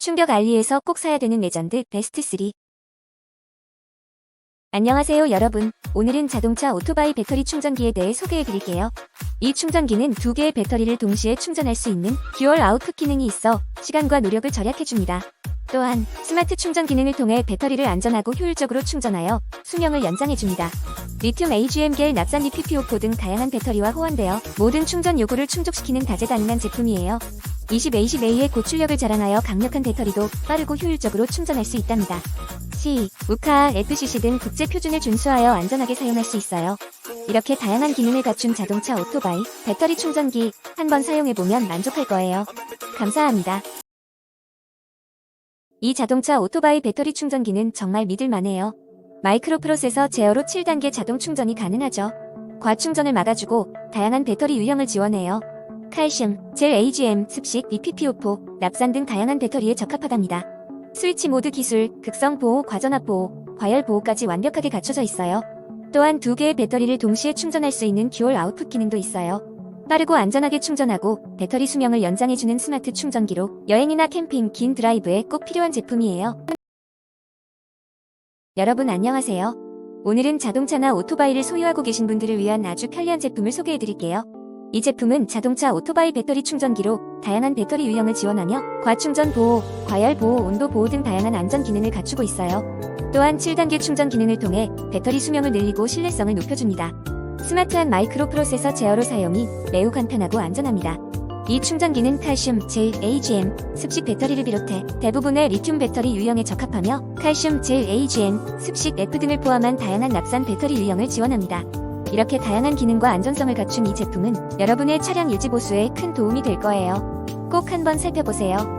충격 알리에서 꼭 사야 되는 레전드 베스트 3. 안녕하세요 여러분. 오늘은 자동차 오토바이 배터리 충전기에 대해 소개해 드릴게요. 이 충전기는 두 개의 배터리를 동시에 충전할 수 있는 듀얼 아웃풋 기능이 있어 시간과 노력을 절약해 줍니다. 또한 스마트 충전 기능을 통해 배터리를 안전하고 효율적으로 충전하여 수명을 연장해 줍니다. 리튬 AGM계의 납산 리피피오포 등 다양한 배터리와 호환되어 모든 충전 요구를 충족시키는 다재다능한 제품이에요. 20A20A의 고출력을 자랑하여 강력한 배터리도 빠르고 효율적으로 충전할 수 있답니다. C, 우카, FCC 등 국제 표준을 준수하여 안전하게 사용할 수 있어요. 이렇게 다양한 기능을 갖춘 자동차 오토바이, 배터리 충전기 한번 사용해보면 만족할 거예요. 감사합니다. 이 자동차 오토바이 배터리 충전기는 정말 믿을만해요. 마이크로 프로세서 제어로 7단계 자동 충전이 가능하죠. 과충전을 막아주고 다양한 배터리 유형을 지원해요. 칼슘, 젤 AGM, 습식, BPPO4, 납산 등 다양한 배터리에 적합하답니다. 스위치 모드 기술, 극성 보호, 과전압 보호, 과열 보호까지 완벽하게 갖춰져 있어요. 또한 두 개의 배터리를 동시에 충전할 수 있는 듀얼 아웃풋 기능도 있어요. 빠르고 안전하게 충전하고 배터리 수명을 연장해주는 스마트 충전기로 여행이나 캠핑, 긴 드라이브에 꼭 필요한 제품이에요. 여러분 안녕하세요. 오늘은 자동차나 오토바이를 소유하고 계신 분들을 위한 아주 편리한 제품을 소개해 드릴게요. 이 제품은 자동차 오토바이 배터리 충전기로 다양한 배터리 유형을 지원하며 과충전 보호, 과열 보호, 온도 보호 등 다양한 안전 기능을 갖추고 있어요. 또한 7단계 충전 기능을 통해 배터리 수명을 늘리고 신뢰성을 높여줍니다. 스마트한 마이크로 프로세서 제어로 사용이 매우 간편하고 안전합니다. 이 충전기는 칼슘, 젤, AGM, 습식 배터리를 비롯해 대부분의 리튬 배터리 유형에 적합하며 칼슘, 젤, AGM, 습식 F 등을 포함한 다양한 납산 배터리 유형을 지원합니다. 이렇게 다양한 기능과 안전성을 갖춘 이 제품은 여러분의 차량 유지 보수에 큰 도움이 될 거예요. 꼭 한번 살펴보세요.